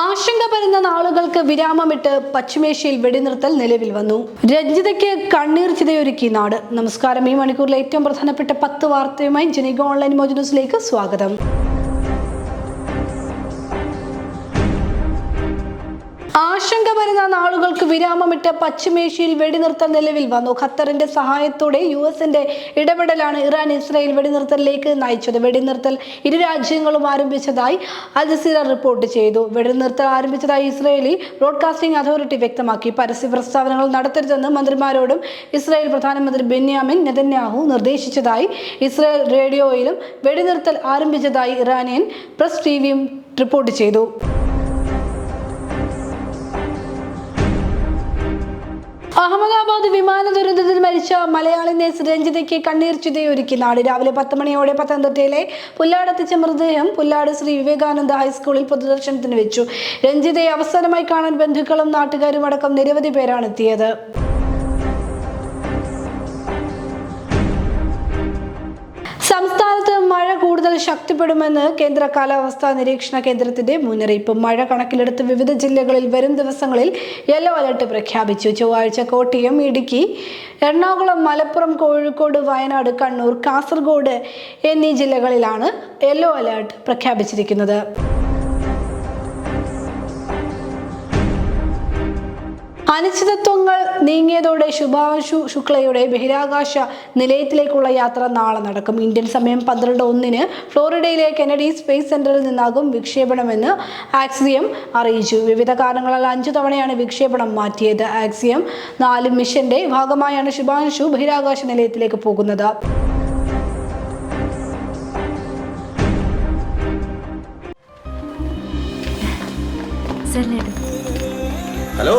ആശങ്ക പരുന്ന നാളുകൾക്ക് വിരാമമിട്ട് പശ്ചിമേഷ്യയിൽ വെടിനിർത്തൽ നിലവിൽ വന്നു. രഞ്ജിതയ്ക്ക് കണ്ണീർ ചിതയൊരുക്കി നാട്. നമസ്കാരം. ഈ മണിക്കൂറിലെ ഏറ്റവും പ്രധാനപ്പെട്ട പത്ത് വാർത്തയുമായി ജനിക ഓൺലൈൻ മോജ് ന്യൂസിലേക്ക് സ്വാഗതം. ആശങ്ക വരുന്ന നാളുകൾക്ക് വിരാമമിട്ട് പശ്ചിമേഷ്യയിൽ വെടിനിർത്തൽ നിലവിൽ വന്നു. ഖത്തറിന്റെ സഹായത്തോടെ യു എസിന്റെ ഇടപെടലാണ് ഇറാൻ ഇസ്രായേൽ വെടിനിർത്തലിലേക്ക് നയിച്ചത്. വെടിനിർത്തൽ ഇരു രാജ്യങ്ങളും ആരംഭിച്ചതായി അൽ ജസീറ റിപ്പോർട്ട് ചെയ്തു. വെടിനിർത്തൽ ആരംഭിച്ചതായി ഇസ്രായേലി ബ്രോഡ്കാസ്റ്റിംഗ് അതോറിറ്റി വ്യക്തമാക്കി. പരസ്യ പ്രസ്താവനകൾ നടത്തരുതെന്ന് മന്ത്രിമാരോടും ഇസ്രായേൽ പ്രധാനമന്ത്രി ബെന്യാമിൻ നെതന്യാഹു നിർദ്ദേശിച്ചതായി ഇസ്രായേൽ റേഡിയോയിലും വെടിനിർത്തൽ ആരംഭിച്ചതായി ഇറാനിയൻ പ്രസ് ടി റിപ്പോർട്ട് ചെയ്തു. അഹമ്മദാബാദ് വിമാന ദുരന്തത്തിൽ മരിച്ച മലയാളി നേഴ്സ് രഞ്ജിതയ്ക്ക് കണ്ണീർ ചുതയൊരുക്കി നാട്. രാവിലെ പത്ത് മണിയോടെ പത്തനംതിട്ടയിലെ പുല്ലാടെത്തിച്ച മൃതദേഹം പുല്ലാട് ശ്രീ വിവേകാനന്ദ ഹൈസ്കൂളിൽ പൊതുദർശനത്തിന് വെച്ചു. രഞ്ജിതയെ അവസാനമായി കാണാൻ ബന്ധുക്കളും നാട്ടുകാരും അടക്കം നിരവധി പേരാണ് എത്തിയത്. കൂടുതൽ ശക്തിപ്പെടുമെന്ന് കേന്ദ്ര കാലാവസ്ഥാ നിരീക്ഷണ കേന്ദ്രത്തിന്റെ മുന്നറിയിപ്പ്. മഴ കണക്കിലെടുത്ത് വിവിധ ജില്ലകളിൽ വരും ദിവസങ്ങളിൽ യെല്ലോ അലർട്ട് പ്രഖ്യാപിച്ചു. ചൊവ്വാഴ്ച കോട്ടയം ഇടുക്കി എറണാകുളം മലപ്പുറം കോഴിക്കോട് വയനാട് കണ്ണൂർ കാസർഗോഡ് എന്നീ ജില്ലകളിലാണ് യെല്ലോ അലർട്ട് പ്രഖ്യാപിച്ചിരിക്കുന്നത്. അനിശ്ചിതത്വങ്ങൾ നീങ്ങിയതോടെ ശുഭാംശു ശുക്ലയുടെ ബഹിരാകാശ നിലയത്തിലേക്കുള്ള യാത്ര നാളെ നടക്കും. ഇന്ത്യൻ സമയം പന്ത്രണ്ട് ഒന്നിന് ഫ്ലോറിഡയിലെ കെനഡി സ്പേസ് സെന്ററിൽ നിന്നാകും വിക്ഷേപണമെന്ന് ആക്സിയം അറിയിച്ചു. വിവിധ കാരണങ്ങളാൽ അഞ്ചു തവണയാണ് വിക്ഷേപണം മാറ്റിയത്. ആക്സിയം നാല് മിഷന്റെ ഭാഗമായാണ് ശുഭാംശു ബഹിരാകാശ നിലയത്തിലേക്ക് പോകുന്നത്. Hello.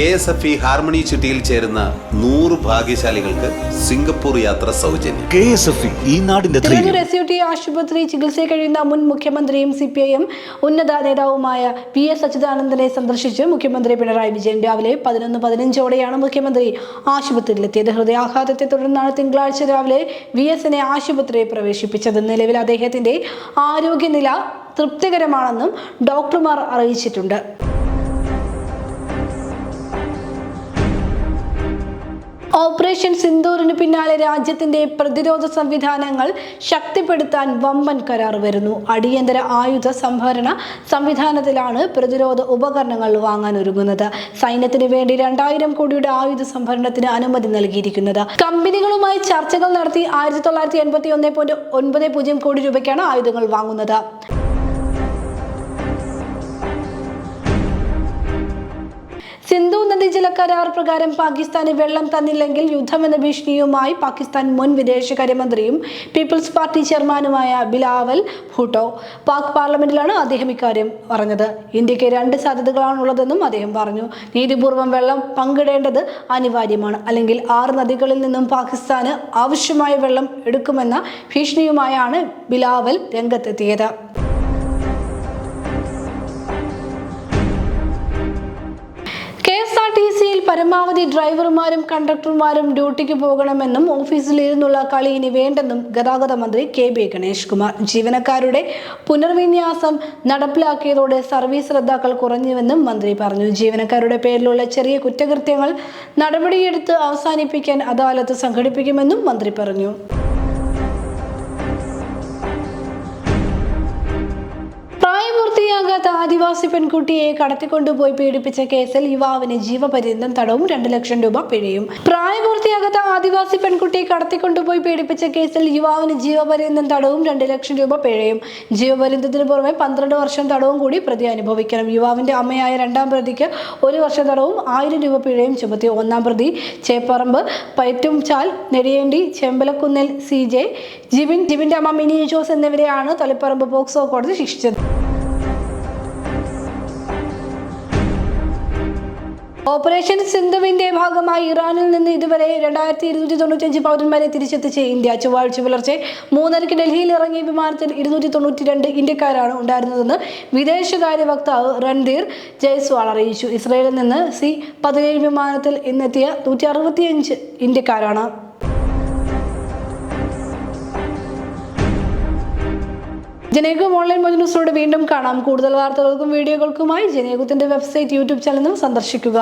K S F E harmony ചുറ്റിയിൽ ചേരുന്ന നൂറ് ഭാഗ്യശാലികൾക്ക് സിംഗപ്പൂർ യാത്ര സൗജന്യം. കെ എസ് എഫ് ഈ നാടിന്റെ തിരൂർ ധൈര്യം. എസ് യു ടി ആശുപത്രി ചികിത്സയിൽ കഴിയുന്ന മുൻ മുഖ്യമന്ത്രിയും സി പി ഐ എം ഉന്നത നേതാവുമായ വി എസ് അച്യുതാനന്ദനെ സന്ദർശിച്ച് മുഖ്യമന്ത്രി പിണറായി വിജയൻ രാവിലെ പതിനൊന്ന് പതിനഞ്ചോടെയാണ് മുഖ്യമന്ത്രി ആശുപത്രിയിലെത്തിയത്. ഹൃദയാഘാതത്തെ തുടർന്നാണ് തിങ്കളാഴ്ച രാവിലെ വി എസിനെ ആശുപത്രിയിൽ പ്രവേശിപ്പിച്ചത്. നിലവിൽ അദ്ദേഹത്തിന്റെ ആരോഗ്യനില തൃപ്തികരമാണെന്നും ഡോക്ടർമാർ അറിയിച്ചിട്ടുണ്ട്. ഓപ്പറേഷൻ സിന്ദൂറിന് പിന്നാലെ രാജ്യത്തിന്റെ പ്രതിരോധ സംവിധാനങ്ങൾ ശക്തിപ്പെടുത്താൻ വമ്പൻ കരാർ വരുന്നു. അടിയന്തര ആയുധ സംഭരണ സംവിധാനത്തിലാണ് പ്രതിരോധ ഉപകരണങ്ങൾ വാങ്ങാൻ ഒരുങ്ങുന്നത്. സൈന്യത്തിന് വേണ്ടി രണ്ടായിരം കോടിയുടെ ആയുധ സംഭരണത്തിന് അനുമതി നൽകിയിരിക്കുന്നത്. കമ്പനികളുമായി ചർച്ചകൾ നടത്തി ആയിരത്തി തൊള്ളായിരത്തി എൺപത്തി ഒന്ന് പോയിന്റ് ഒൻപത് പൂജ്യം കോടി രൂപയ്ക്കാണ് ആയുധങ്ങൾ വാങ്ങുന്നത്. സിന്ധു നദീജല കരാർ പ്രകാരം പാകിസ്ഥാന് വെള്ളം തന്നില്ലെങ്കിൽ യുദ്ധമെന്ന ഭീഷണിയുമായി പാകിസ്ഥാൻ മുൻ വിദേശകാര്യമന്ത്രിയും പീപ്പിൾസ് പാർട്ടി ചെയർമാനുമായ ബിലാവൽ ഭൂട്ടോ. പാക് പാർലമെന്റിലാണ് അദ്ദേഹം ഇക്കാര്യം പറഞ്ഞത്. ഇന്ത്യയ്ക്ക് രണ്ട് സാധ്യതകളാണുള്ളതെന്നും അദ്ദേഹം പറഞ്ഞു. നീതിപൂർവം വെള്ളം പങ്കിടേണ്ടത് അനിവാര്യമാണ്. അല്ലെങ്കിൽ ആറ് നദികളിൽ നിന്നും പാകിസ്ഥാന് ആവശ്യമായ വെള്ളം എടുക്കുമെന്ന ഭീഷണിയുമായാണ് ബിലാവൽ രംഗത്തെത്തിയത്. പരമാവധി ഡ്രൈവർമാരും കണ്ടക്ടർമാരും ഡ്യൂട്ടിക്ക് പോകണമെന്നും ഓഫീസിലിരുന്നുള്ള കളി ഇനി വേണ്ടെന്നും ഗതാഗത മന്ത്രി കെ ബി ഗണേഷ് കുമാർ ജീവനക്കാരുടെ പുനർവിന്യാസം നടപ്പിലാക്കിയതോടെ സർവീസ് റദ്ദാക്കൽ കുറഞ്ഞുവെന്നും മന്ത്രി പറഞ്ഞു. ജീവനക്കാരുടെ പേരിലുള്ള ചെറിയ കുറ്റകൃത്യങ്ങൾ നടപടിയെടുത്ത് അവസാനിപ്പിക്കാൻ അദാലത്ത് സംഘടിപ്പിക്കുമെന്നും മന്ത്രി പറഞ്ഞു. ആദിവാസി പെൺകുട്ടിയെ കടത്തിക്കൊണ്ടുപോയി പീഡിപ്പിച്ച കേസിൽ യുവാവിന് ജീവപര്യന്തം തടവും രണ്ട് ലക്ഷം രൂപ പിഴയും. പ്രായപൂർത്തിയാകാത്ത ആദിവാസി പെൺകുട്ടിയെ കടത്തിക്കൊണ്ടുപോയി പീഡിപ്പിച്ച കേസിൽ യുവാവിന് ജീവപര്യന്തം തടവും രണ്ട് ലക്ഷം രൂപ പിഴയും. ജീവപര്യന്തത്തിന് പുറമെ പന്ത്രണ്ട് വർഷം തടവും കൂടി പ്രതി അനുഭവിക്കണം. യുവാവിന്റെ അമ്മയായ രണ്ടാം പ്രതിക്ക് ഒരു വർഷം തടവും ആയിരം രൂപ പിഴയും ചുമത്തി. ഒന്നാം പ്രതി ചേപ്പറമ്പ് പയറ്റുംചാൽ നെടിയേണ്ടി ചെമ്പലക്കുന്നിൽ സി ജെ ജിബിൻ ജിബിന്റെ അമ്മ മിനി ജോസ് എന്നിവരെയാണ് തളിപ്പറമ്പ് പോക്സോ കോടതി ശിക്ഷിച്ചത്. ഓപ്പറേഷൻ സിന്ധുവിന്റെ ഭാഗമായി ഇറാനിൽ നിന്ന് ഇതുവരെ രണ്ടായിരത്തി ഇരുന്നൂറ്റി തൊണ്ണൂറ്റഞ്ച് പൗരന്മാരെ തിരിച്ചെത്തിച്ച് ഇന്ത്യ ചൊവ്വാഴ്ച പുലർച്ചെ മൂന്നരയ്ക്ക് ഡൽഹിയിൽ ഇറങ്ങിയ വിമാനത്തിൽ ഇരുന്നൂറ്റി തൊണ്ണൂറ്റി രണ്ട് ഇന്ത്യക്കാരാണ് ഉണ്ടായിരുന്നതെന്ന് വിദേശകാര്യ വക്താവ് രൺധീർ ജയ്സ്വാൾ അറിയിച്ചു. ഇസ്രയേലിൽ നിന്ന് സി പതിനേഴ് വിമാനത്തിൽ ഇന്നെത്തിയ നൂറ്റി അറുപത്തിയഞ്ച് ഇന്ത്യക്കാരാണ്. ജനേകും ഓൺലൈൻ മൊജ് വീണ്ടും കാണാം. കൂടുതൽ വാർത്തകൾക്കും വീഡിയോകൾക്കുമായി ജനേകുത്തിന്റെ വെബ്സൈറ്റ് യൂട്യൂബ് ചാനലും സന്ദർശിക്കുക.